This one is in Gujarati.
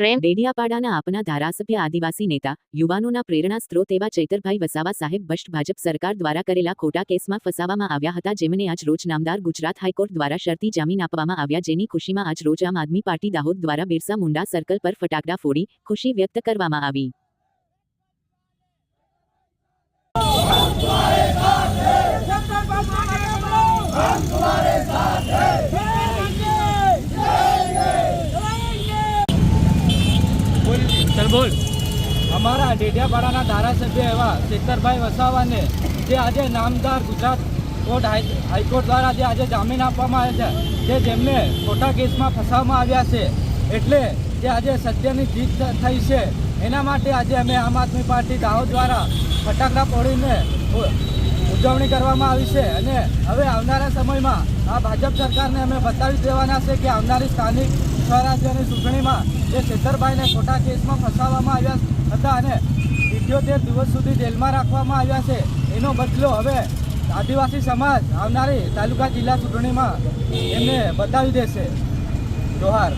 પ્રેમ ડેડિયાપાડાના આપના ધારાસભ્ય આદિવાસી નેતા, યુવાનોના પ્રેરણા સ્ત્રોત એવા ચૈતરભાઈ વસાવા સાહેબ બસ્ટ ભાજપ સરકાર દ્વારા કરેલા ખોટા કેસમાં ફસાવામાં આવ્યા હતા જેમને આજ રોજ નામદાર ગુજરાત હાઈકોર્ટ દ્વારા શરતી જામીન આપવામાં આવ્યા જેની ખુશીમાં આજ રોજ આમ આદમી પાર્ટી દાહોદ દ્વારા બિરસા મુંડા સર્કલ પર ફટાકડા ફોડી ખુશી વ્યક્ત કરવામાં આવી. ચલ બોલ. અમારા ડેડિયાપાડાના ધારાસભ્ય એવા શેખરભાઈ વસાવાને જે આજે નામદાર ગુજરાત કોર્ટ હાઈ- હાઈકોર્ટ દ્વારા જે આજે જામીન આપવામાં આવ્યા છે, જે જેમને ખોટા કેસમાં ફસાવવામાં આવ્યા છે, એટલે જે આજે સત્યની જીત થઈ છે, એના માટે આજે અમે આમ આદમી પાર્ટી દાહોદ દ્વારા ફટાકડા ફોડીને ઉજવણી કરવામાં આવી છે. અને હવે આવનારા સમયમાં આ ભાજપ સરકારને અમે બતાવી દેવાના છે કે આવનારી સ્થાનિક સ્વરાજ્યની ચૂંટણીમાં જે છેતરભાઈને ખોટા કેસમાં ફસાવવામાં આવ્યા હતા અને ઇઠ્યોતેર દિવસ સુધી જેલમાં રાખવામાં આવ્યા છે. એનો બદલો હવે આદિવાસી સમાજ આવનારી તાલુકા જિલ્લા ચૂંટણીમાં એમને બતાવી દેશે. જોહાર.